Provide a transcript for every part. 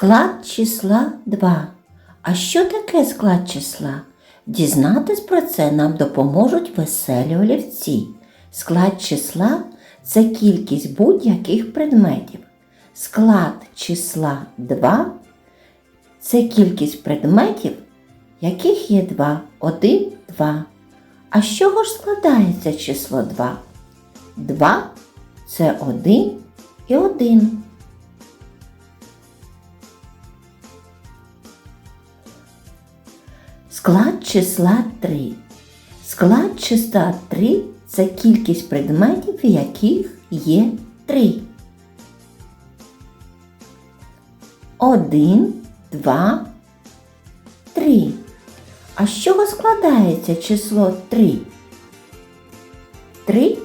Склад числа 2. А що таке склад числа? Дізнатись про це нам допоможуть веселі олівці. Склад числа це кількість будь-яких предметів. Склад числа 2 це кількість предметів, яких є 2. 1, 2. А з чого ж складається число 2? 2 це 1 і 1. Склад числа 3. Склад числа 3 це кількість предметів, яких є 3. 1, 2, 3. А з чого складається число 3? 3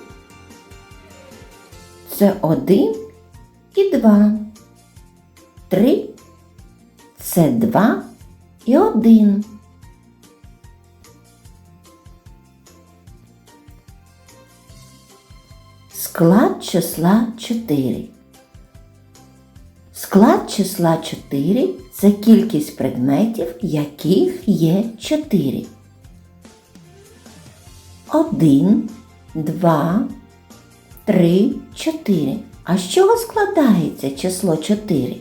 це 1 і 2. 3 це 2 і 1. Склад числа 4. Склад числа 4 це кількість предметів, яких є 4. 1, 2, 3, 4. А з чого складається число 4?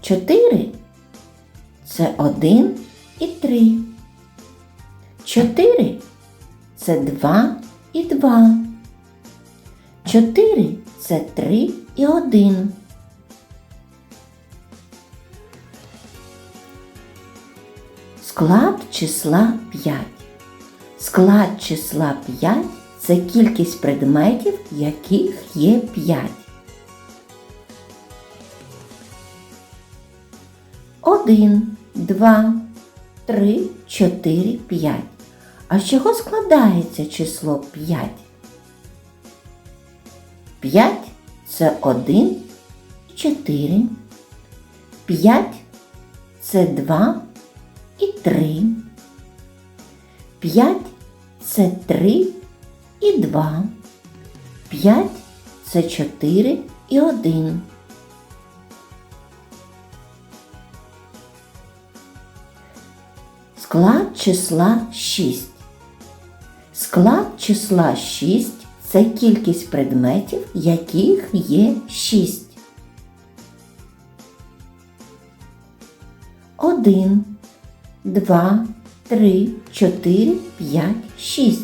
4 це 1 і 3. 4 це 2 і 2. 4 це 3 і 1. Склад числа 5. Склад числа 5 це кількість предметів, яких є 5. 1, 2, 3, 4, 5. А з чого складається число 5? 5 це 1 і 4. 5 це 2 і 3. 5 це 3 і 2. 5 це 4 і 1. Склад числа 6. Склад числа 6 це кількість предметів, яких є 6. 1, 2, 3, 4, 5, 6.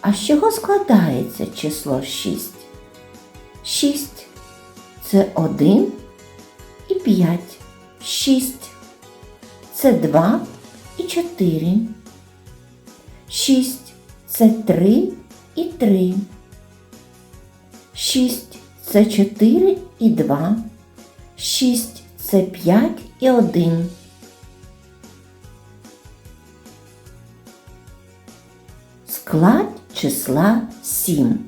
А з чого складається число 6? 6 це 1 і 5. 6 це 2 і 4. 6 це 3 і 3. 6 це 4 і 2. 6 це 5 і 1. Склад числа 7.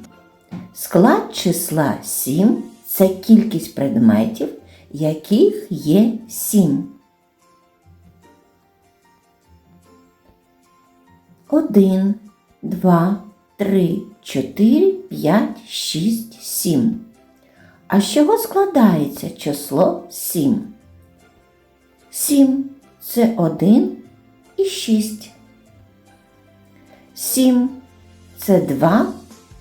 Склад числа 7 це кількість предметів, яких є 7. 1, 2, 3, 4, 5, 6, 7. А з чого складається число 7? 7 це 1 і 6. 7 це 2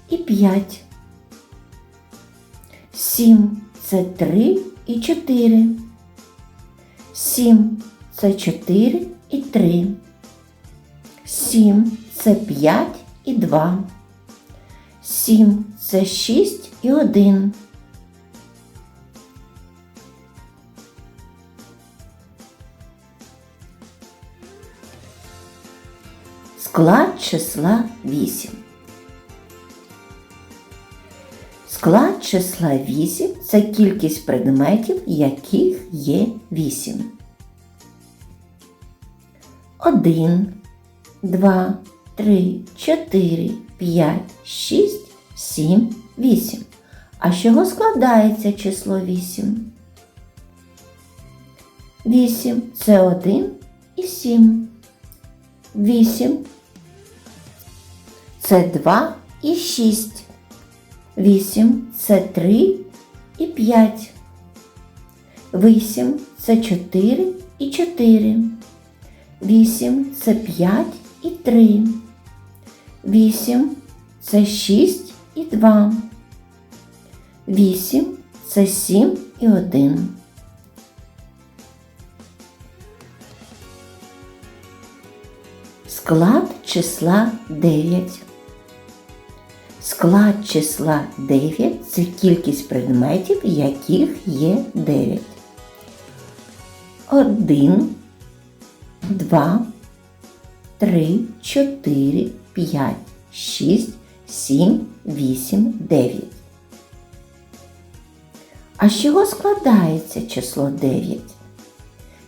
і 5. 7 це 3 і 4. 7 це 4 і 3. 7 це 5 і 2. 7 це 6 і 1. Склад числа 8. Склад числа 8 це кількість предметів, яких є 8. 1, 2, 3, 4, 5, 6, 7, 8. А з чого складається число 8? 8 це 1 і 7. 8 це 2 і 6. 8 це 3 і 5. 8 це 4 і 4. 8 це 5 і 3. 8 це 6 і 2. 8 це 7 і 1. Склад числа 9. Склад числа 9 це кількість предметів, яких є 9. 1, 2, 3, 4, 5, 6, 7, 8, 9. А з чого складається число 9?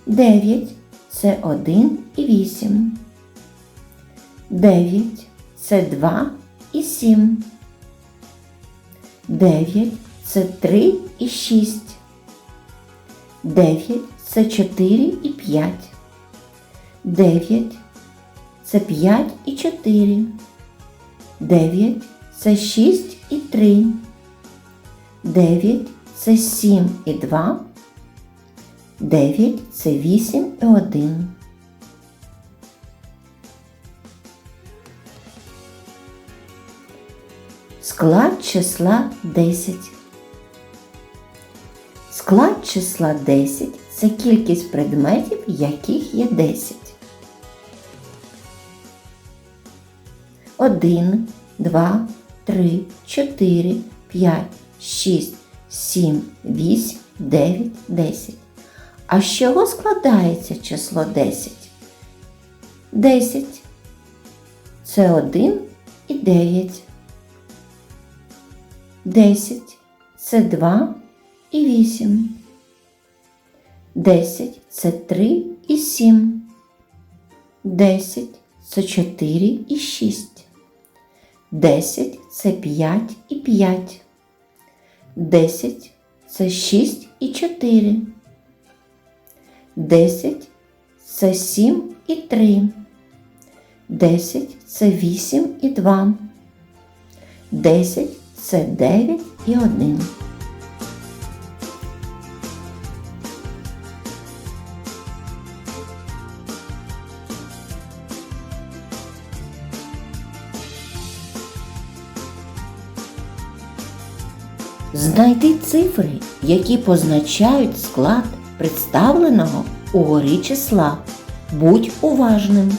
9 це 1 і 8. 9 це 2 і 7. 9 це 3 і 6. 9 це 4 і 5. 9 це 5 і 4. 9 це 6 і 3. 9 це 7 і 2. 9 це 8 і 1. Склад числа 10. Склад числа 10 це кількість предметів, яких є 10. 1, 2, 3, 4, 5, 6, 7, 8, 9, 10. А з чого складається число 10? 10 це 1 і 9. 10 це 2 і 8. 10 це 3 і 7. 10 це 4 і 6. 10 це 5 і 5. 10 це 6 і 4. 10 це 7 і 3. 10 це 8 і 2. 10 це 9 і 1. Знайди цифри, які позначають склад представленого угорі числа. Будь уважним.